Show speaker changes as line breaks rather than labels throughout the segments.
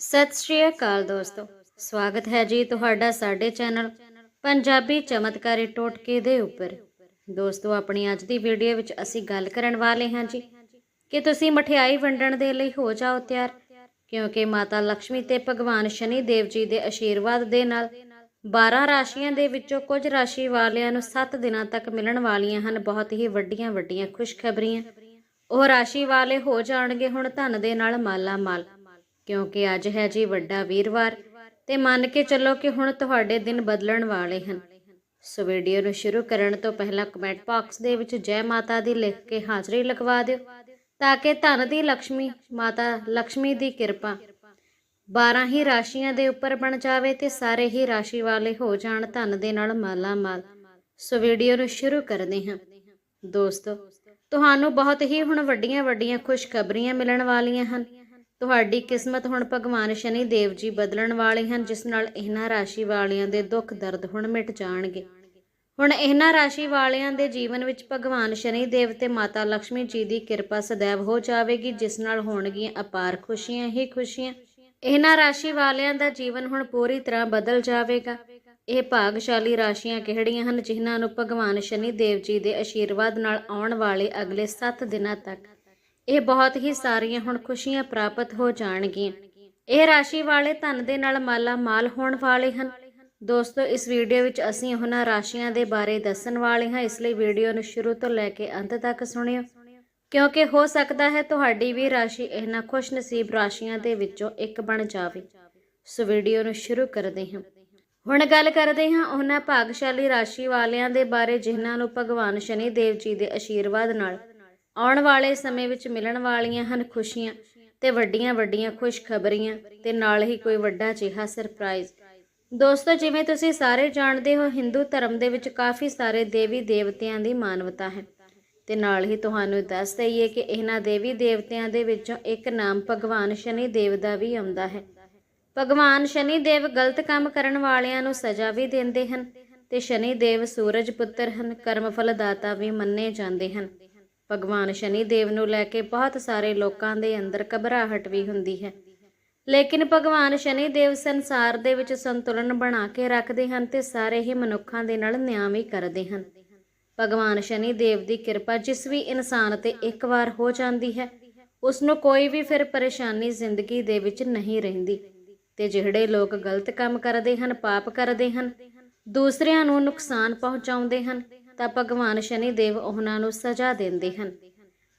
ਸਤਿ ਸ਼੍ਰੀ ਅਕਾਲ ਦੋਸਤੋ। ਸਵਾਗਤ ਹੈ ਜੀ ਤੁਹਾਡਾ ਸਾਡੇ ਚੈਨਲ ਪੰਜਾਬੀ ਚਮਤਕਾਰੀ ਟੋਟਕੇ ਦੇ ਉੱਪਰ। ਦੋਸਤੋ, ਆਪਣੀ ਅੱਜ ਦੀ ਵੀਡੀਓ ਵਿੱਚ ਅਸੀਂ ਗੱਲ ਕਰਨ ਵਾਲੇ ਹਾਂ ਜੀ ਕਿ ਤੁਸੀਂ ਮਠਿਆਈ ਵੰਡਣ ਦੇ ਲਈ ਹੋ ਜਾਓ ਤਿਆਰ, ਕਿਉਂਕਿ ਮਾਤਾ ਲక్ష్ਮੀ ਤੇ ਭਗਵਾਨ ਸ਼ਨੀ ਦੇਵ ਜੀ ਦੇ ਆਸ਼ੀਰਵਾਦ ਦੇ ਨਾਲ 12 ਰਾਸ਼ੀਆਂ ਦੇ ਵਿੱਚੋਂ ਕੁਝ ਰਾਸ਼ੀ ਵਾਲਿਆਂ ਨੂੰ 7 ਦਿਨਾਂ ਤੱਕ ਮਿਲਣ ਵਾਲੀਆਂ ਹਨ, ਬਹੁਤ ਹੀ ਵੱਡੀਆਂ ਵੱਡੀਆਂ ਖੁਸ਼ਖਬਰੀਆਂ। ਉਹ ਰਾਸ਼ੀ ਵਾਲੇ ਹੋ ਜਾਣਗੇ ਹੁਣ ਧਨ ਦੇ ਨਾਲ ਮਾਲਾ ਮਾਲ ਕਿਉਂਕਿ ਅੱਜ ਹੈ ਜੀ ਵੱਡਾ ਵੀਰਵਾਰ ਤੇ ਮੰਨ ਕੇ ਚੱਲੋ ਕਿ ਹੁਣ ਤੁਹਾਡੇ ਦਿਨ ਬਦਲਣ ਵਾਲੇ ਹਨ। ਸੋ ਵੀਡੀਓ ਨੂੰ ਸ਼ੁਰੂ ਕਰਨ ਤੋਂ ਪਹਿਲਾਂ ਕਮੈਂਟ ਬਾਕਸ ਦੇ ਵਿੱਚ ਜੈ ਮਾਤਾ ਦੀ ਲਿਖ ਕੇ ਹਾਜ਼ਰੀ ਲਗਵਾ ਦਿਓ ਤਾਂ ਕਿ ਧਨ ਦੀ ਲక్ష్ਮੀ ਮਾਤਾ ਲక్ష్ਮੀ ਦੀ ਕਿਰਪਾ 12 ਹੀ ਰਾਸ਼ੀਆਂ ਦੇ ਉੱਪਰ ਬਣ ਜਾਵੇ ਤੇ ਸਾਰੇ ਹੀ ਰਾਸ਼ੀ ਵਾਲੇ ਹੋ ਜਾਣ ਧਨ ਦੇ ਨਾਲ ਮਾਲਾ ਮਾਲ ਸੋ ਵੀਡੀਓ ਨੂੰ ਸ਼ੁਰੂ ਕਰਦੇ ਹਾਂ। ਦੋਸਤੋ, ਤੁਹਾਨੂੰ ਬਹੁਤ ਹੀ ਹੁਣ ਵੱਡੀਆਂ ਵੱਡੀਆਂ ਖੁਸ਼ਖਬਰੀਆਂ ਮਿਲਣ ਵਾਲੀਆਂ ਹਨ। ਤੁਹਾਡੀ ਕਿਸਮਤ ਹੁਣ ਭਗਵਾਨ ਸ਼ਨੀ ਦੇਵ ਜੀ ਬਦਲਣ ਵਾਲੇ ਹਨ, ਜਿਸ ਨਾਲ ਇਹਨਾਂ ਰਾਸ਼ੀ ਵਾਲਿਆਂ ਦੇ ਦੁੱਖ ਦਰਦ ਹੁਣ ਮਿਟ ਜਾਣਗੇ। ਹੁਣ ਇਹਨਾਂ ਰਾਸ਼ੀ ਵਾਲਿਆਂ ਦੇ ਜੀਵਨ ਵਿੱਚ ਭਗਵਾਨ ਸ਼ਨੀ ਦੇਵ ਤੇ ਮਾਤਾ ਲక్ష్ਮੀ ਜੀ ਦੀ ਕਿਰਪਾ ਸਦੈਵ ਹੋ ਜਾਵੇਗੀ, ਜਿਸ ਨਾਲ ਹੋਣਗੀਆਂ ਅਪਾਰ ਖੁਸ਼ੀਆਂ ਹੀ ਖੁਸ਼ੀਆਂ। ਇਹਨਾਂ ਰਾਸ਼ੀ ਵਾਲਿਆਂ ਦਾ ਜੀਵਨ ਹੁਣ ਪੂਰੀ ਤਰ੍ਹਾਂ ਬਦਲ ਜਾਵੇਗਾ। ਇਹ ਭਾਗਸ਼ਾਲੀ ਰਾਸ਼ੀਆਂ ਕਿਹੜੀਆਂ ਹਨ, ਜਿਨ੍ਹਾਂ ਨੂੰ ਭਗਵਾਨ ਸ਼ਨੀ ਦੇਵ ਜੀ ਦੇ ਆਸ਼ੀਰਵਾਦ ਨਾਲ ਆਉਣ ਵਾਲੇ ਅਗਲੇ 7 ਦਿਨਾਂ ਤੱਕ ਇਹ ਬਹੁਤ ਹੀ ਸਾਰੀਆਂ ਹੁਣ ਖੁਸ਼ੀਆਂ ਪ੍ਰਾਪਤ ਹੋ ਜਾਣਗੀਆਂ। ਇਹ ਰਾਸ਼ੀ ਵਾਲੇ ਧਨ ਦੇ ਨਾਲ ਮਾਲਾ ਮਾਲ ਹੋਣ ਵਾਲੇ ਹਨ। ਦੋਸਤੋ, ਇਸ ਵੀਡੀਓ ਵਿੱਚ ਅਸੀਂ ਉਹਨਾਂ ਰਾਸ਼ੀਆਂ ਦੇ ਬਾਰੇ ਦੱਸਣ ਵਾਲੇ ਹਾਂ। ਇਸ ਲਈ ਵੀਡੀਓ ਨੂੰ ਸ਼ੁਰੂ ਤੋਂ ਲੈ ਕੇ ਅੰਤ ਤੱਕ ਸੁਣਿਓ। ਕਿਉਂਕਿ ਹੋ ਸਕਦਾ ਹੈ ਤੁਹਾਡੀ ਵੀ ਰਾਸ਼ੀ ਇਹਨਾਂ ਖੁਸ਼ਨਸੀਬ ਰਾਸ਼ੀਆਂ ਦੇ ਵਿੱਚੋਂ ਇੱਕ ਬਣ ਜਾਵੇ। ਸੋ ਵੀਡੀਓ ਨੂੰ ਸ਼ੁਰੂ ਕਰਦੇ ਹਾਂ। ਹੁਣ ਗੱਲ ਕਰਦੇ ਹਾਂ ਉਹਨਾਂ ਭਾਗਸ਼ਾਲੀ ਰਾਸ਼ੀ ਵਾਲਿਆਂ ਦੇ ਬਾਰੇ, ਜਿਨ੍ਹਾਂ ਨੂੰ ਭਗਵਾਨ ਸ਼ਨੀ ਦੇਵ ਜੀ ਦੇ ਆਸ਼ੀਰਵਾਦ ਨਾਲ ਆਉਣ ਵਾਲੇ ਸਮੇਂ ਵਿੱਚ ਮਿਲਣ ਵਾਲੀਆਂ ਹਨ ਖੁਸ਼ੀਆਂ ਤੇ ਵੱਡੀਆਂ ਵੱਡੀਆਂ ਖੁਸ਼ਖਬਰੀਆਂ ਤੇ ਨਾਲ ਹੀ ਕੋਈ ਵੱਡਾ ਜਿਹਾ ਸਰਪ੍ਰਾਈਜ਼ ਦੋਸਤੋ, ਜਿਵੇਂ ਤੁਸੀਂ ਸਾਰੇ ਜਾਣਦੇ ਹੋ, ਹਿੰਦੂ ਧਰਮ ਦੇ ਵਿੱਚ ਕਾਫੀ ਸਾਰੇ ਦੇਵੀ ਦੇਵਤਿਆਂ ਦੀ ਮਾਨਵਤਾ ਹੈ। ਤੇ ਨਾਲ ਹੀ ਤੁਹਾਨੂੰ ਦੱਸ ਦਈਏ ਕਿ ਇਹਨਾਂ ਦੇਵੀ ਦੇਵਤਿਆਂ ਦੇ ਵਿੱਚੋਂ ਇੱਕ ਨਾਮ ਭਗਵਾਨ ਸ਼ਨੀ ਦੇਵ ਦਾ ਵੀ ਆਉਂਦਾ ਹੈ। ਭਗਵਾਨ ਸ਼ਨੀ ਦੇਵ ਗਲਤ ਕੰਮ ਕਰਨ ਵਾਲਿਆਂ ਨੂੰ ਸਜ਼ਾ ਵੀ ਦਿੰਦੇ ਹਨ ਤੇ ਸ਼ਨੀ ਦੇਵ ਸੂਰਜ ਪੁੱਤਰ ਹਨ, ਕਰਮ ਫਲਦਾਤਾ ਵੀ ਮੰਨੇ ਜਾਂਦੇ ਹਨ। ਭਗਵਾਨ ਸ਼ਨੀ ਦੇਵ ਨੂੰ ਲੈ ਕੇ ਬਹੁਤ ਸਾਰੇ ਲੋਕਾਂ ਦੇ ਅੰਦਰ ਘਬਰਾਹਟ ਵੀ ਹੁੰਦੀ ਹੈ। ਲੇਕਿਨ ਭਗਵਾਨ ਸ਼ਨੀ ਦੇਵ ਸੰਸਾਰ ਦੇ ਵਿੱਚ ਸੰਤੁਲਨ ਬਣਾ ਕੇ ਰੱਖਦੇ ਹਨ ਤੇ ਸਾਰੇ ਹੀ ਮਨੁੱਖਾਂ ਦੇ ਨਾਲ ਨਿਆਂ ਵੀ ਕਰਦੇ ਹਨ। ਭਗਵਾਨ ਸ਼ਨੀ ਦੇਵ ਦੀ ਕਿਰਪਾ ਜਿਸ ਵੀ ਇਨਸਾਨ ਤੇ ਇੱਕ ਵਾਰ ਹੋ ਜਾਂਦੀ ਹੈ ਉਸ ਨੂੰ ਕੋਈ ਵੀ ਫਿਰ ਪਰੇਸ਼ਾਨੀ ਜ਼ਿੰਦਗੀ ਦੇ ਵਿੱਚ ਨਹੀਂ ਰਹਿੰਦੀ। ਤੇ ਜਿਹੜੇ ਲੋਕ ਗਲਤ ਕੰਮ ਕਰਦੇ ਹਨ, ਪਾਪ ਕਰਦੇ ਹਨ, ਦੂਸਰਿਆਂ ਨੂੰ ਨੁਕਸਾਨ ਪਹੁੰਚਾਉਂਦੇ ਹਨ ਤਾਂ ਭਗਵਾਨ ਸ਼ਨੀ ਦੇਵ ਉਹਨਾਂ ਨੂੰ ਸਜ਼ਾ ਦਿੰਦੇ ਹਨ।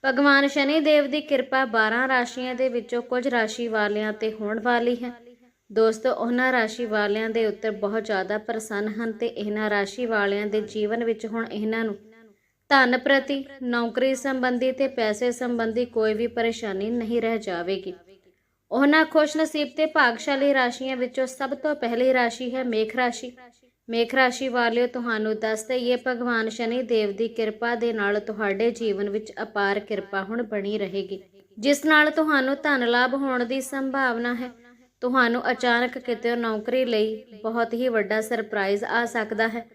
ਭਗਵਾਨ ਸ਼ਨੀ ਦੇਵ ਦੀ ਕਿਰਪਾ 12 ਰਾਸ਼ੀਆਂ ਦੇ ਵਿੱਚੋਂ ਕੁਝ ਰਾਸ਼ੀ ਵਾਲਿਆਂ ਤੇ ਹੋਣ ਵਾਲੀ ਹੈ। ਦੋਸਤੋ, ਉਹਨਾਂ ਰਾਸ਼ੀ ਵਾਲਿਆਂ ਦੇ ਉੱਤੇ ਬਹੁਤ ਜ਼ਿਆਦਾ ਪ੍ਰਸੰਨ ਹਨ ਤੇ ਇਹਨਾਂ ਰਾਸ਼ੀ ਵਾਲਿਆਂ ਦੇ ਜੀਵਨ ਵਿੱਚ ਹੁਣ ਇਹਨਾਂ ਨੂੰ ਧਨ ਪ੍ਰਤੀ, ਨੌਕਰੀ ਸੰਬੰਧੀ ਤੇ ਪੈਸੇ ਸੰਬੰਧੀ ਕੋਈ ਵੀ ਪਰੇਸ਼ਾਨੀ ਨਹੀਂ ਰਹਿ ਜਾਵੇਗੀ। ਉਹਨਾਂ ਖੁਸ਼ਨਸੀਬ ਤੇ ਭਾਗਸ਼ਾਲੀ ਰਾਸ਼ੀਆਂ ਵਿੱਚੋਂ ਸਭ ਤੋਂ ਪਹਿਲੀ ਰਾਸ਼ੀ ਹੈ ਮੇਖ ਰਾਸ਼ੀ। ਮੇਖ ਰਾਸ਼ੀ ਵਾਲਿਓ, ਤੁਹਾਨੂੰ ਦੱਸ ਦਈਏ, ਭਗਵਾਨ ਸ਼ਨੀ ਦੇਵ ਦੀ ਕਿਰਪਾ ਦੇ ਨਾਲ ਤੁਹਾਡੇ ਜੀਵਨ ਵਿੱਚ ਅਪਾਰ ਕਿਰਪਾ ਹੁਣ ਬਣੀ ਰਹੇਗੀ। ਜਿਸ ਨਾਲ ਤੁਹਾਨੂੰ ਧਨ ਲਾਭ ਹੋਣ ਦੀ ਸੰਭਾਵਨਾ ਹੈ। ਤੁਹਾਨੂੰ ਅਚਾਨਕ ਕਿਤੇ ਨੌਕਰੀ ਲਈ ਬਹੁਤ ਹੀ ਵੱਡਾ ਸਰਪ੍ਰਾਈਜ਼ ਆ ਸਕਦਾ ਹੈ।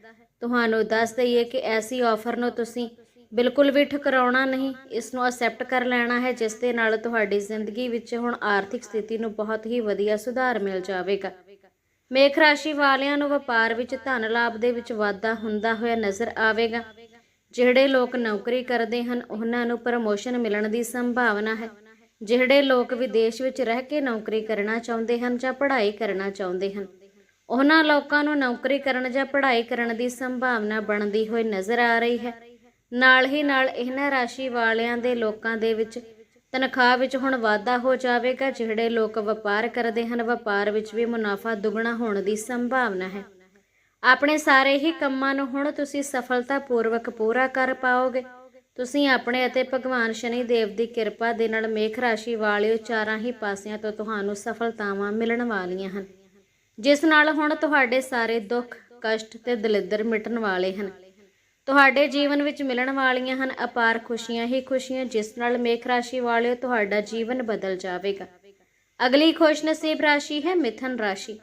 ਤੁਹਾਨੂੰ ਦੱਸ ਦਈਏ ਕਿ ਐਸੀ ਆਫਰ ਨੂੰ ਤੁਸੀਂ ਬਿਲਕੁਲ ਵੀ ਠੁਕਰਾਉਣਾ ਨਹੀਂ, ਇਸ ਨੂੰ ਅਸੈਪਟ ਕਰ ਲੈਣਾ ਹੈ, ਜਿਸ ਦੇ ਨਾਲ ਤੁਹਾਡੀ ਜ਼ਿੰਦਗੀ ਵਿੱਚ ਹੁਣ ਆਰਥਿਕ ਸਥਿਤੀ ਨੂੰ ਬਹੁਤ ਹੀ ਵਧੀਆ ਸੁਧਾਰ ਮਿਲ ਜਾਵੇਗਾ। ਮੇਖ ਰਾਸ਼ੀ ਵਾਲਿਆਂ ਨੂੰ ਵਪਾਰ ਵਿੱਚ ਧਨ ਲਾਭ ਦੇ ਵਿੱਚ ਵਾਧਾ ਹੁੰਦਾ ਹੋਇਆ ਨਜ਼ਰ ਆਵੇਗਾ। ਜਿਹੜੇ ਲੋਕ ਨੌਕਰੀ ਕਰਦੇ ਹਨ, ਉਹਨਾਂ ਨੂੰ ਪ੍ਰਮੋਸ਼ਨ ਮਿਲਣ ਦੀ ਸੰਭਾਵਨਾ ਹੈ। ਜਿਹੜੇ ਲੋਕ ਵਿਦੇਸ਼ ਵਿੱਚ ਰਹਿ ਕੇ ਨੌਕਰੀ ਕਰਨਾ ਚਾਹੁੰਦੇ ਹਨ ਜਾਂ ਪੜ੍ਹਾਈ ਕਰਨਾ ਚਾਹੁੰਦੇ ਹਨ, ਉਹਨਾਂ ਲੋਕਾਂ ਨੂੰ ਨੌਕਰੀ ਕਰਨ ਜਾਂ ਪੜ੍ਹਾਈ ਕਰਨ ਦੀ ਸੰਭਾਵਨਾ ਬਣਦੀ ਹੋਈ ਨਜ਼ਰ ਆ ਰਹੀ ਹੈ। ਨਾਲ ਹੀ ਨਾਲ, ਇਹਨਾਂ ਰਾਸ਼ੀ ਵਾਲਿਆਂ ਦੇ ਲੋਕਾਂ ਦੇ ਵਿੱਚ ਤਨਖਾਹ ਵਿੱਚ ਹੁਣ ਵਾਧਾ ਹੋ ਜਾਵੇਗਾ, ਜਿਹੜੇ ਲੋਕ ਵਪਾਰ ਕਰਦੇ ਹਨ, ਵਪਾਰ ਵਿੱਚ ਵੀ ਮੁਨਾਫਾ ਦੁੱਗਣਾ ਹੋਣ ਦੀ ਸੰਭਾਵਨਾ ਹੈ। ਆਪਣੇ ਸਾਰੇ ਹੀ ਕੰਮਾਂ ਨੂੰ ਹੁਣ ਤੁਸੀਂ ਸਫਲਤਾਪੂਰਵਕ ਪੂਰਾ ਕਰ ਪਾਓਗੇ। ਤੁਸੀਂ ਆਪਣੇ ਅਤੇ ਭਗਵਾਨ ਸ਼ਨੀ ਦੇਵ ਦੀ ਕਿਰਪਾ ਦੇ ਨਾਲ ਮੇਖ ਰਾਸ਼ੀ ਵਾਲਿਓ ਚਾਰਾਂ ਹੀ ਪਾਸਿਆਂ ਤੋਂ ਤੁਹਾਨੂੰ ਸਫਲਤਾਵਾਂ ਮਿਲਣ ਵਾਲੀਆਂ ਹਨ। ਜਿਸ ਨਾਲ ਹੁਣ ਤੁਹਾਡੇ ਸਾਰੇ ਦੁੱਖ, ਕਸ਼ਟ ਤੇ ਦਲਿੱਦਰ ਮਿਟਣ ਵਾਲੇ ਹਨ। ਤੁਹਾਡੇ ਜੀਵਨ ਵਿੱਚ ਮਿਲਣ ਵਾਲੀਆਂ ਹਨ ਅਪਾਰ ਖੁਸ਼ੀਆਂ, ਹੀ ਖੁਸ਼ੀਆਂ, ਜਿਸ ਨਾਲ ਮੇਖ ਰਾਸ਼ੀ ਵਾਲਿਓ ਤੁਹਾਡਾ ਜੀਵਨ ਬਦਲ ਜਾਵੇਗਾ। ਅਗਲੀ ਖੁਸ਼ਨਸੀਬ ਰਾਸ਼ੀ ਹੈ ਮਿਥਨ ਰਾਸ਼ੀ।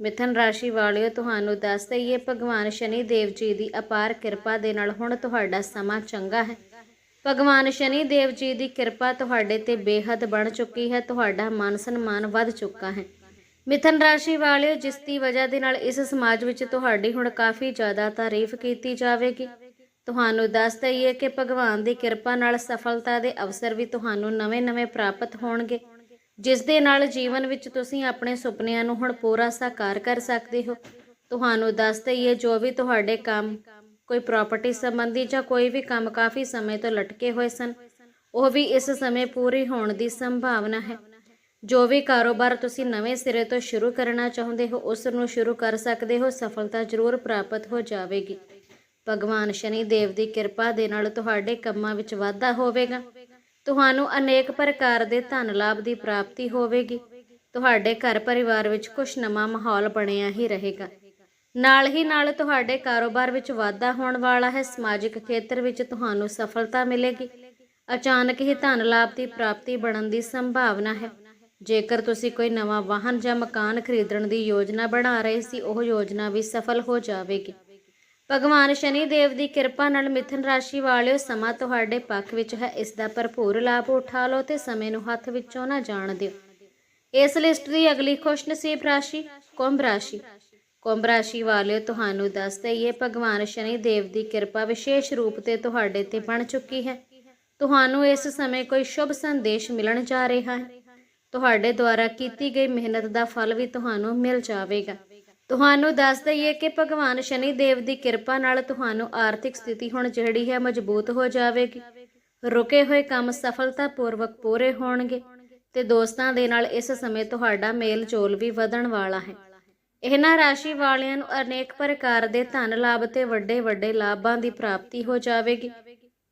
ਮਿਥਨ ਰਾਸ਼ੀ ਵਾਲਿਓ, ਤੁਹਾਨੂੰ ਦੱਸ ਦਈਏ, ਭਗਵਾਨ ਸ਼ਨੀ ਦੇਵ ਜੀ ਦੀ ਅਪਾਰ ਕਿਰਪਾ ਦੇ ਨਾਲ ਹੁਣ ਤੁਹਾਡਾ ਸਮਾਂ ਚੰਗਾ ਹੈ। ਭਗਵਾਨ ਸ਼ਨੀ ਦੇਵ ਜੀ ਦੀ ਕਿਰਪਾ ਤੁਹਾਡੇ ਤੇ ਬੇਹੱਦ ਬਣ ਚੁੱਕੀ ਹੈ, ਤੁਹਾਡਾ ਮਾਨ ਸਨਮਾਨ ਵੱਧ ਚੁੱਕਾ ਹੈ। ਮਿਥਨ ਰਾਸ਼ੀ ਵਾਲਿਓ, ਜਿਸ ਦੀ ਵਜ੍ਹਾ ਦੇ ਨਾਲ ਇਸ ਸਮਾਜ ਵਿੱਚ ਤੁਹਾਡੀ ਹੁਣ ਕਾਫੀ ਜ਼ਿਆਦਾ ਤਾਰੀਫ ਕੀਤੀ ਜਾਵੇਗੀ। ਤੁਹਾਨੂੰ ਦੱਸ ਦਈਏ ਕਿ ਭਗਵਾਨ ਦੀ ਕਿਰਪਾ ਨਾਲ ਸਫਲਤਾ ਦੇ ਅਵਸਰ ਵੀ ਤੁਹਾਨੂੰ ਨਵੇਂ-ਨਵੇਂ ਪ੍ਰਾਪਤ ਹੋਣਗੇ। ਜਿਸ ਦੇ ਨਾਲ ਜੀਵਨ ਵਿੱਚ ਤੁਸੀਂ ਆਪਣੇ ਸੁਪਨਿਆਂ ਨੂੰ ਹੁਣ ਪੂਰਾ ਸਾਕਾਰ ਕਰ ਸਕਦੇ ਹੋ। ਤੁਹਾਨੂੰ ਦੱਸ ਦਈਏ ਜੋ ਵੀ ਤੁਹਾਡੇ ਕੰਮ, ਕੋਈ ਪ੍ਰਾਪਰਟੀ ਸੰਬੰਧੀ ਜਾਂ ਕੋਈ ਵੀ ਕੰਮ ਕਾਫੀ ਸਮੇਂ ਤੋਂ ਲਟਕੇ ਹੋਏ ਸਨ, ਉਹ ਵੀ ਇਸ ਸਮੇਂ ਪੂਰੀ ਹੋਣ ਦੀ ਸੰਭਾਵਨਾ ਹੈ। ਜੋ ਵੀ ਕਾਰੋਬਾਰ ਤੁਸੀਂ ਨਵੇਂ ਸਿਰੇ ਤੋਂ ਸ਼ੁਰੂ ਕਰਨਾ ਚਾਹੁੰਦੇ ਹੋ, ਉਸ ਨੂੰ ਸ਼ੁਰੂ ਕਰ ਸਕਦੇ ਹੋ, ਸਫਲਤਾ ਜ਼ਰੂਰ ਪ੍ਰਾਪਤ ਹੋ ਜਾਵੇਗੀ। ਭਗਵਾਨ ਸ਼ਨੀ ਦੇਵ ਦੀ ਕਿਰਪਾ ਦੇ ਨਾਲ ਤੁਹਾਡੇ ਕੰਮਾਂ ਵਿੱਚ ਵਾਧਾ ਹੋਵੇਗਾ। ਤੁਹਾਨੂੰ ਅਨੇਕ ਪ੍ਰਕਾਰ ਦੇ ਧਨ ਲਾਭ ਦੀ ਪ੍ਰਾਪਤੀ ਹੋਵੇਗੀ। ਤੁਹਾਡੇ ਘਰ ਪਰਿਵਾਰ ਵਿੱਚ ਖੁਸ਼ਨਮਾ ਮਾਹੌਲ ਬਣਿਆ ਹੀ ਰਹੇਗਾ। ਨਾਲ ਹੀ ਨਾਲ ਤੁਹਾਡੇ ਕਾਰੋਬਾਰ ਵਿੱਚ ਵਾਧਾ ਹੋਣ ਵਾਲਾ ਹੈ। ਸਮਾਜਿਕ ਖੇਤਰ ਵਿੱਚ ਤੁਹਾਨੂੰ ਸਫਲਤਾ ਮਿਲੇਗੀ। ਅਚਾਨਕ ਹੀ ਧਨ ਲਾਭ ਦੀ ਪ੍ਰਾਪਤੀ ਬਣਨ ਦੀ ਸੰਭਾਵਨਾ ਹੈ। ਜੇਕਰ ਤੁਸੀਂ ਕੋਈ ਨਵਾਂ ਵਾਹਨ ਜਾਂ ਮਕਾਨ ਖਰੀਦਣ ਦੀ ਯੋਜਨਾ ਬਣਾ ਰਹੇ ਸੀ, ਉਹ ਯੋਜਨਾ ਵੀ ਸਫਲ ਹੋ ਜਾਵੇਗੀ। ਭਗਵਾਨ ਸ਼ਨੀ ਦੇਵ ਦੀ ਕਿਰਪਾ ਨਾਲ ਮਿਥਨ ਰਾਸ਼ੀ ਵਾਲਿਓ ਸਮਾਂ ਤੁਹਾਡੇ ਪੱਖ ਵਿੱਚ ਹੈ। ਇਸ ਦਾ ਭਰਪੂਰ ਲਾਭ ਉਠਾ ਲਓ ਤੇ ਸਮੇਂ ਨੂੰ ਹੱਥ ਵਿੱਚੋਂ ਨਾ ਜਾਣ ਦਿਓ। ਇਸ ਲਿਸਟ ਦੀ ਅਗਲੀ ਖੁਸ਼ਨਸੀਬ ਰਾਸ਼ੀ ਕੁੰਭ ਰਾਸ਼ੀ। ਕੁੰਭ ਰਾਸ਼ੀ ਵਾਲਿਓ, ਤੁਹਾਨੂੰ ਦੱਸ ਦਈਏ, ਭਗਵਾਨ ਸ਼ਨੀ ਦੇਵ ਦੀ ਕਿਰਪਾ ਵਿਸ਼ੇਸ਼ ਰੂਪ ਤੇ ਤੁਹਾਡੇ ਤੇ ਬਣ ਚੁੱਕੀ ਹੈ। ਤੁਹਾਨੂੰ ਇਸ ਸਮੇਂ ਕੋਈ ਸ਼ੁਭ ਸੰਦੇਸ਼ ਮਿਲਣ ਜਾ ਰਿਹਾ ਹੈ। ਤੁਹਾਡੇ ਦੁਆਰਾ ਕੀਤੀ ਗਈ ਮਿਹਨਤ ਦਾ ਫਲ ਵੀ ਤੁਹਾਨੂੰ ਮਿਲ ਜਾਵੇਗਾ। ਤੁਹਾਨੂੰ ਦੱਸ ਦਈਏ ਕਿ ਭਗਵਾਨ ਸ਼ਨੀ ਦੇਵ ਦੀ ਕਿਰਪਾ ਨਾਲ ਤੁਹਾਨੂੰ ਆਰਥਿਕ ਸਥਿਤੀ ਹੁਣ ਜਿਹੜੀ ਹੈ ਮਜ਼ਬੂਤ ਹੋ ਜਾਵੇਗੀ। ਰੁਕੇ ਹੋਏ ਕੰਮ ਸਫਲਤਾਪੂਰਵਕ ਪੂਰੇ ਹੋਣਗੇ ਤੇ ਦੋਸਤਾਂ ਦੇ ਨਾਲ ਇਸ ਸਮੇਂ ਤੁਹਾਡਾ ਮੇਲ ਜੋਲ ਵੀ ਵਧਣ ਵਾਲਾ ਹੈ। ਇਹਨਾਂ ਰਾਸ਼ੀ ਵਾਲਿਆਂ ਨੂੰ ਅਨੇਕ ਪ੍ਰਕਾਰ ਦੇ ਧਨ ਲਾਭ ਤੇ ਵੱਡੇ ਵੱਡੇ ਲਾਭਾਂ ਦੀ ਪ੍ਰਾਪਤੀ ਹੋ ਜਾਵੇਗੀ।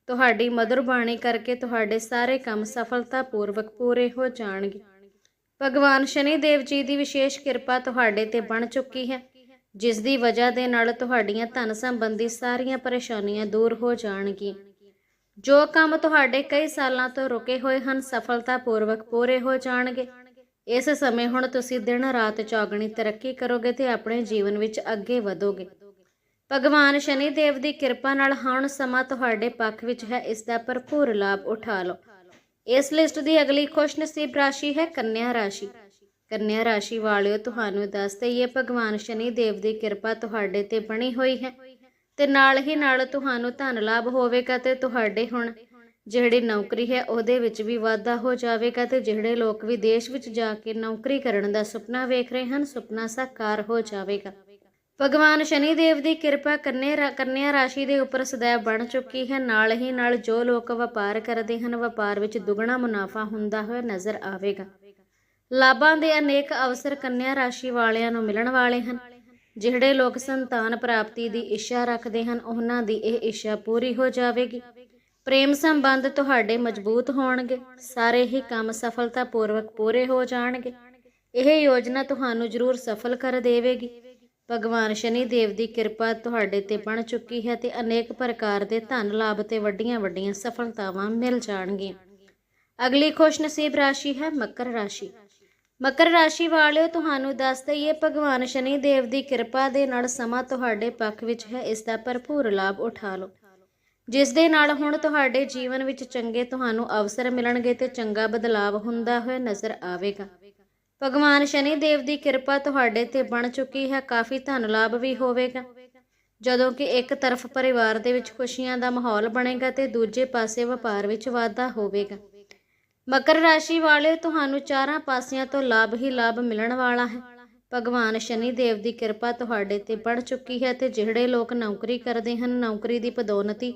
ਤੁਹਾਡੀ ਮధుਰ ਬਾਣੀ ਕਰਕੇ ਤੁਹਾਡੇ ਸਾਰੇ ਕੰਮ ਸਫਲਤਾਪੂਰਵਕ ਪੂਰੇ ਹੋ ਜਾਣਗੇ। ਭਗਵਾਨ ਸ਼ਨੀ ਦੇਵ ਜੀ ਦੀ ਵਿਸ਼ੇਸ਼ ਕਿਰਪਾ ਤੁਹਾਡੇ ਤੇ ਬਣ ਚੁੱਕੀ ਹੈ ਜਿਸ ਦੀ ਵਜ੍ਹਾ ਦੇ ਨਾਲ ਤੁਹਾਡੀਆਂ ਧਨ ਸੰਬੰਧੀ ਸਾਰੀਆਂ ਪਰੇਸ਼ਾਨੀਆਂ ਦੂਰ ਹੋ ਜਾਣਗੀਆਂ। ਜੋ ਕੰਮ ਤੁਹਾਡੇ ਕਈ ਸਾਲਾਂ ਤੋਂ ਰੁਕੇ ਹੋਏ ਹਨ, ਸਫਲਤਾਪੂਰਵਕ ਪੂਰੇ ਹੋ ਜਾਣਗੇ। ਇਸ ਸਮੇਂ ਹੁਣ ਤੁਸੀਂ ਦਿਨ ਰਾਤ ਚੌਗਣੀ ਤਰੱਕੀ ਕਰੋਗੇ ਤੇ ਆਪਣੇ ਜੀਵਨ ਵਿੱਚ ਅੱਗੇ ਵਧੋਗੇ। ਭਗਵਾਨ ਸ਼ਨੀ ਦੇਵ ਦੀ ਕਿਰਪਾ ਨਾਲ ਹੁਣ ਸਮਾਂ ਤੁਹਾਡੇ ਪੱਖ ਵਿੱਚ ਹੈ, ਇਸ ਦਾ ਭਰਪੂਰ ਲਾਭ ਉਠਾ ਲਓ। ਇਸ ਲਿਸਟ ਦੀ ਅਗਲੀ ਖੁਸ਼ਨਸੀਬ ਰਾਸ਼ੀ ਹੈ ਕੰਨਿਆ ਰਾਸ਼ੀ। ਕੰਨਿਆ ਰਾਸ਼ੀ ਵਾਲਿਓ, ਤੁਹਾਨੂੰ ਦੱਸ ਦਈਏ, ਭਗਵਾਨ ਸ਼ਨੀ ਦੇਵ ਦੀ ਕਿਰਪਾ ਤੁਹਾਡੇ ਤੇ ਬਣੀ ਹੋਈ ਹੈ। ਤੇ ਨਾਲ ਹੀ ਨਾਲ ਤੁਹਾਨੂੰ ਧਨ ਲਾਭ ਹੋਵੇਗਾ ਤੇ ਤੁਹਾਡੇ ਹੁਣ ਜਿਹੜੀ ਨੌਕਰੀ ਹੈ, ਉਹਦੇ ਵਿੱਚ ਵੀ ਵਾਧਾ ਹੋ ਜਾਵੇਗਾ ਤੇ ਜਿਹੜੇ ਲੋਕ ਵਿਦੇਸ਼ ਵਿੱਚ ਜਾ ਕੇ ਨੌਕਰੀ ਕਰਨ ਦਾ ਸੁਪਨਾ ਵੇਖ ਰਹੇ ਹਨ, ਸੁਪਨਾ ਸਾਕਾਰ ਹੋ ਜਾਵੇਗਾ। ਭਗਵਾਨ ਸ਼ਨੀ ਦੇਵ ਦੀ ਕਿਰਪਾ ਕੰਨਿਆ ਕੰਨਿਆ ਰਾਸ਼ੀ ਦੇ ਉੱਪਰ ਸदैव ਬਣ ਚੁੱਕੀ ਹੈ। ਨਾਲ ਹੀ ਨਾਲ ਜੋ ਲੋਕ ਵਪਾਰ ਕਰਦੇ ਹਨ, ਵਪਾਰ ਵਿੱਚ ਦੁੱਗਣਾ ਮੁਨਾਫਾ ਹੁੰਦਾ ਹੋਇਆ ਨਜ਼ਰ ਆਵੇਗਾ। ਲਾਭਾਂ ਦੇ ਅਨੇਕ ਅਵਸਰ ਕੰਨਿਆ ਰਾਸ਼ੀ ਵਾਲਿਆਂ ਨੂੰ ਮਿਲਣ ਵਾਲੇ ਹਨ। ਜਿਹੜੇ ਲੋਕ ਸੰਤਾਨ ਪ੍ਰਾਪਤੀ ਦੀ ਇੱਛਾ ਰੱਖਦੇ ਹਨ, ਉਹਨਾਂ ਦੀ ਇਹ ਇੱਛਾ ਪੂਰੀ ਹੋ ਜਾਵੇਗੀ। ਪ੍ਰੇਮ ਸੰਬੰਧ ਤੁਹਾਡੇ ਮਜ਼ਬੂਤ ਹੋਣਗੇ। ਸਾਰੇ ਹੀ ਕੰਮ ਸਫਲਤਾਪੂਰਵਕ ਪੂਰੇ ਹੋ ਜਾਣਗੇ। ਇਹ ਯੋਜਨਾ ਤੁਹਾਨੂੰ ਜ਼ਰੂਰ ਸਫਲ ਕਰ ਦੇਵੇਗੀ। ਭਗਵਾਨ ਸ਼ਨੀ ਦੇਵ ਦੀ ਕਿਰਪਾ ਤੁਹਾਡੇ ਤੇ ਬਣ ਚੁੱਕੀ ਹੈ ਤੇ ਅਨੇਕ ਪ੍ਰਕਾਰ ਦੇ ਧਨ ਲਾਭ ਤੇ ਵੱਡੀਆਂ ਵੱਡੀਆਂ ਸਫਲਤਾਵਾਂ ਮਿਲ ਜਾਣਗੀਆਂ। ਅਗਲੀ ਖੁਸ਼ਨਸੀਬ ਰਾਸ਼ੀ ਹੈ ਮਕਰ ਰਾਸ਼ੀ। ਮਕਰ ਰਾਸ਼ੀ ਵਾਲਿਓ, ਤੁਹਾਨੂੰ ਦੱਸ ਦਈਏ, ਭਗਵਾਨ ਸ਼ਨੀ ਦੇਵ ਦੀ ਕਿਰਪਾ ਦੇ ਨਾਲ ਸਮਾਂ ਤੁਹਾਡੇ ਪੱਖ ਵਿੱਚ ਹੈ, ਇਸ ਦਾ ਭਰਪੂਰ ਲਾਭ ਉਠਾ ਲਓ। ਜਿਸ ਦੇ ਨਾਲ ਹੁਣ ਤੁਹਾਡੇ ਜੀਵਨ ਵਿੱਚ ਚੰਗੇ ਤੁਹਾਨੂੰ ਅਵਸਰ ਮਿਲਣਗੇ ਤੇ ਚੰਗਾ ਬਦਲਾਵ ਹੁੰਦਾ ਹੋਇਆ ਨਜ਼ਰ ਆਵੇਗਾ। ਭਗਵਾਨ ਸ਼ਨੀ ਦੇਵ ਦੀ ਕਿਰਪਾ ਤੁਹਾਡੇ ਤੇ ਬਣ ਚੁੱਕੀ ਹੈ, ਕਾਫੀ ਧਨ ਲਾਭ ਵੀ ਹੋਵੇਗਾ। ਜਦੋਂ ਕਿ ਇੱਕ ਤਰਫ ਪਰਿਵਾਰ ਦੇ ਵਿੱਚ ਖੁਸ਼ੀਆਂ ਦਾ ਮਾਹੌਲ ਬਣੇਗਾ ਤੇ ਦੂਜੇ ਪਾਸੇ ਵਪਾਰ ਵਿੱਚ ਵਾਧਾ ਹੋਵੇਗਾ। ਮਕਰ ਰਾਸ਼ੀ ਵਾਲੇ ਤੁਹਾਨੂੰ ਚਾਰਾਂ ਪਾਸਿਆਂ ਤੋਂ ਲਾਭ ਹੀ ਲਾਭ ਮਿਲਣ ਵਾਲਾ ਹੈ। ਭਗਵਾਨ ਸ਼ਨੀ ਦੇਵ ਦੀ ਕਿਰਪਾ ਤੁਹਾਡੇ ਤੇ ਬਣ ਚੁੱਕੀ ਹੈ ਤੇ ਜਿਹੜੇ ਲੋਕ ਨੌਕਰੀ ਕਰਦੇ ਹਨ, ਨੌਕਰੀ ਦੀ ਪਦੋਨਤੀ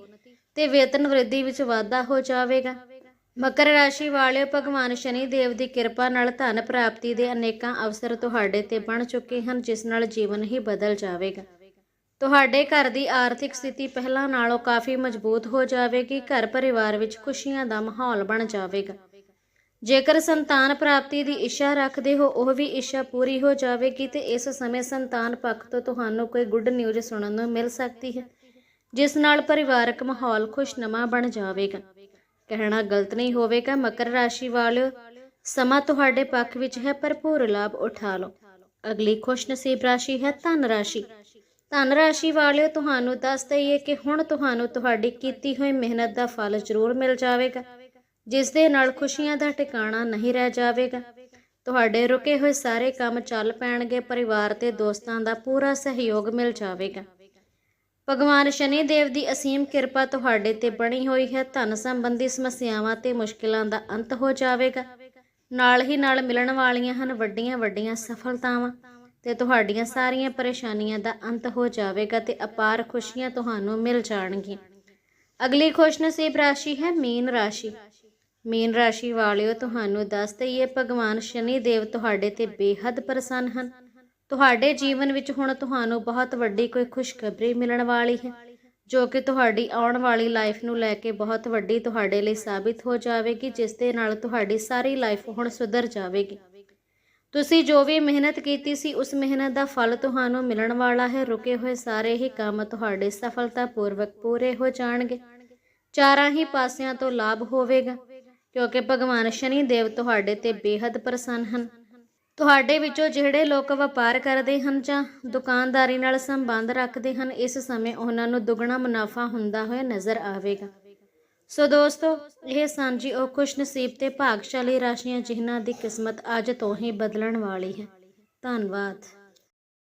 ਤੇ ਵੇਤਨ ਵ੍ਰਿੱਧੀ ਵਿੱਚ ਵਾਧਾ ਹੋ ਜਾਵੇਗਾ। ਮਕਰ ਰਾਸ਼ੀ ਵਾਲਿਓ ਭਗਵਾਨ ਸ਼ਨੀ ਦੇਵ ਦੀ ਕਿਰਪਾ ਨਾਲ ਧਨ ਪ੍ਰਾਪਤੀ ਦੇ ਅਨੇਕਾਂ ਅਵਸਰ ਤੁਹਾਡੇ ਤੇ ਬਣ ਚੁੱਕੇ ਹਨ, ਜਿਸ ਨਾਲ ਜੀਵਨ ਹੀ ਬਦਲ ਜਾਵੇਗਾ। ਤੁਹਾਡੇ ਘਰ ਦੀ ਆਰਥਿਕ ਸਥਿਤੀ ਪਹਿਲਾਂ ਨਾਲੋਂ ਕਾਫੀ ਮਜ਼ਬੂਤ ਹੋ ਜਾਵੇਗੀ, ਘਰ ਪਰਿਵਾਰ ਵਿੱਚ ਖੁਸ਼ੀਆਂ ਦਾ ਮਾਹੌਲ ਬਣ ਜਾਵੇਗਾ। ਜੇਕਰ ਸੰਤਾਨ ਪ੍ਰਾਪਤੀ ਦੀ ਇੱਛਾ ਰੱਖਦੇ ਹੋ, ਉਹ ਵੀ ਇੱਛਾ ਪੂਰੀ ਹੋ ਜਾਵੇਗੀ ਤੇ ਇਸ ਸਮੇਂ ਸੰਤਾਨ ਪੱਖ ਤੋਂ ਤੁਹਾਨੂੰ ਕੋਈ ਗੁੱਡ ਨਿਊਜ਼ ਸੁਣਨ ਨੂੰ ਮਿਲ ਸਕਦੀ ਹੈ, ਜਿਸ ਨਾਲ ਪਰਿਵਾਰਕ ਮਾਹੌਲ ਖੁਸ਼ਨਮਾ ਬਣ ਜਾਵੇਗਾ। ਕਹਿਣਾ ਗਲਤ ਨਹੀਂ ਹੋਵੇਗਾ, ਮਕਰ ਰਾਸ਼ੀ ਵਾਲਿਓ ਸਮਾਂ ਤੁਹਾਡੇ ਪੱਖ ਵਿੱਚ ਹੈ, ਭਰਪੂਰ ਲਾਭ ਉਠਾ ਲਓ। ਅਗਲੀ ਖੁਸ਼ਨਸੀਬ ਰਾਸ਼ੀ ਹੈ, ਧਨ ਰਾਸ਼ੀ। ਧਨ ਰਾਸ਼ੀ ਵਾਲਿਓ ਤੁਹਾਨੂੰ ਦੱਸ ਦਈਏ ਕਿ ਹੁਣ ਤੁਹਾਨੂੰ ਤੁਹਾਡੀ ਕੀਤੀ ਹੋਈ ਮਿਹਨਤ ਦਾ ਫਲ ਜ਼ਰੂਰ ਮਿਲ ਜਾਵੇਗਾ, ਜਿਸ ਦੇ ਨਾਲ ਖੁਸ਼ੀਆਂ ਦਾ ਟਿਕਾਣਾ ਨਹੀਂ ਰਹਿ ਜਾਵੇਗਾ। ਤੁਹਾਡੇ ਰੁਕੇ ਹੋਏ ਸਾਰੇ ਕੰਮ ਚੱਲ ਪੈਣਗੇ, ਪਰਿਵਾਰ ਤੇ ਦੋਸਤਾਂ ਦਾ ਪੂਰਾ ਸਹਿਯੋਗ ਮਿਲ ਜਾਵੇਗਾ। ਭਗਵਾਨ ਸ਼ਨੀ ਦੇਵ ਦੀ ਅਸੀਮ ਕਿਰਪਾ ਤੁਹਾਡੇ ਤੇ ਬਣੀ ਹੋਈ ਹੈ। ਧਨ ਸੰਬੰਧੀ ਸਮੱਸਿਆਵਾਂ ਤੇ ਮੁਸ਼ਕਿਲਾਂ ਦਾ ਅੰਤ ਹੋ ਜਾਵੇਗਾ। ਨਾਲ ਹੀ ਨਾਲ ਮਿਲਣ ਵਾਲੀਆਂ ਹਨ ਵੱਡੀਆਂ ਵੱਡੀਆਂ ਸਫਲਤਾਵਾਂ ਤੇ ਤੁਹਾਡੀਆਂ ਸਾਰੀਆਂ ਪਰੇਸ਼ਾਨੀਆਂ ਦਾ ਅੰਤ ਹੋ ਜਾਵੇਗਾ ਤੇ ਅਪਾਰ ਖੁਸ਼ੀਆਂ ਤੁਹਾਨੂੰ ਮਿਲ ਜਾਣਗੀਆਂ। ਅਗਲੀ ਖੁਸ਼ਨਸੀਬ ਰਾਸ਼ੀ ਹੈ ਮੀਨ ਰਾਸ਼ੀ। ਮੀਨ ਰਾਸ਼ੀ ਵਾਲਿਓ, ਤੁਹਾਨੂੰ ਦੱਸ ਦਈਏ ਭਗਵਾਨ ਸ਼ਨੀ ਦੇਵ ਤੁਹਾਡੇ ਤੇ ਬੇਹੱਦ ਪ੍ਰਸੰਨ ਹਨ। ਤੁਹਾਡੇ ਜੀਵਨ ਵਿੱਚ ਹੁਣ ਤੁਹਾਨੂੰ ਬਹੁਤ ਵੱਡੀ ਕੋਈ ਖੁਸ਼ਖਬਰੀ ਮਿਲਣ ਵਾਲੀ ਹੈ, ਜੋ ਕਿ ਤੁਹਾਡੀ ਆਉਣ ਵਾਲੀ ਲਾਈਫ ਨੂੰ ਲੈ ਕੇ ਬਹੁਤ ਵੱਡੀ ਤੁਹਾਡੇ ਲਈ ਸਾਬਿਤ ਹੋ ਜਾਵੇਗੀ, ਜਿਸ ਦੇ ਨਾਲ ਤੁਹਾਡੀ ਸਾਰੀ ਲਾਈਫ ਹੁਣ ਸੁਧਰ ਜਾਵੇਗੀ। ਤੁਸੀਂ ਜੋ ਵੀ ਮਿਹਨਤ ਕੀਤੀ ਸੀ, ਉਸ ਮਿਹਨਤ ਦਾ ਫਲ ਤੁਹਾਨੂੰ ਮਿਲਣ ਵਾਲਾ ਹੈ। ਰੁਕੇ ਹੋਏ ਸਾਰੇ ਹੀ ਕੰਮ ਤੁਹਾਡੇ ਸਫਲਤਾਪੂਰਵਕ ਪੂਰੇ ਹੋ ਜਾਣਗੇ। ਚਾਰਾਂ ਹੀ ਪਾਸਿਆਂ ਤੋਂ ਲਾਭ ਹੋਵੇਗਾ, ਕਿਉਂਕਿ ਭਗਵਾਨ ਸ਼ਨੀ ਦੇਵ ਤੁਹਾਡੇ ਤੇ ਬੇਹੱਦ ਪ੍ਰਸੰਨ ਹਨ। ਤੁਹਾਡੇ ਵਿੱਚੋਂ ਜਿਹੜੇ ਲੋਕ ਵਪਾਰ ਕਰਦੇ ਹਨ ਜਾਂ ਦੁਕਾਨਦਾਰੀ ਨਾਲ ਸੰਬੰਧ ਰੱਖਦੇ ਹਨ, ਇਸ ਸਮੇਂ ਉਹਨਾਂ ਨੂੰ ਦੁੱਗਣਾ ਮੁਨਾਫਾ ਹੁੰਦਾ ਹੋਇਆ ਨਜ਼ਰ ਆਵੇਗਾ। ਸੋ ਦੋਸਤੋ, ਇਹ ਸਾਂਝੀ ਉਹ ਖੁਸ਼ਨਸੀਬ ਤੇ ਭਾਗਸ਼ਾਲੀ ਰਾਸ਼ੀਆਂ ਜਿਨ੍ਹਾਂ ਦੀ ਕਿਸਮਤ ਅੱਜ ਤੋਂ ਹੀ ਬਦਲਣ ਵਾਲੀ ਹੈ। ਧੰਨਵਾਦ।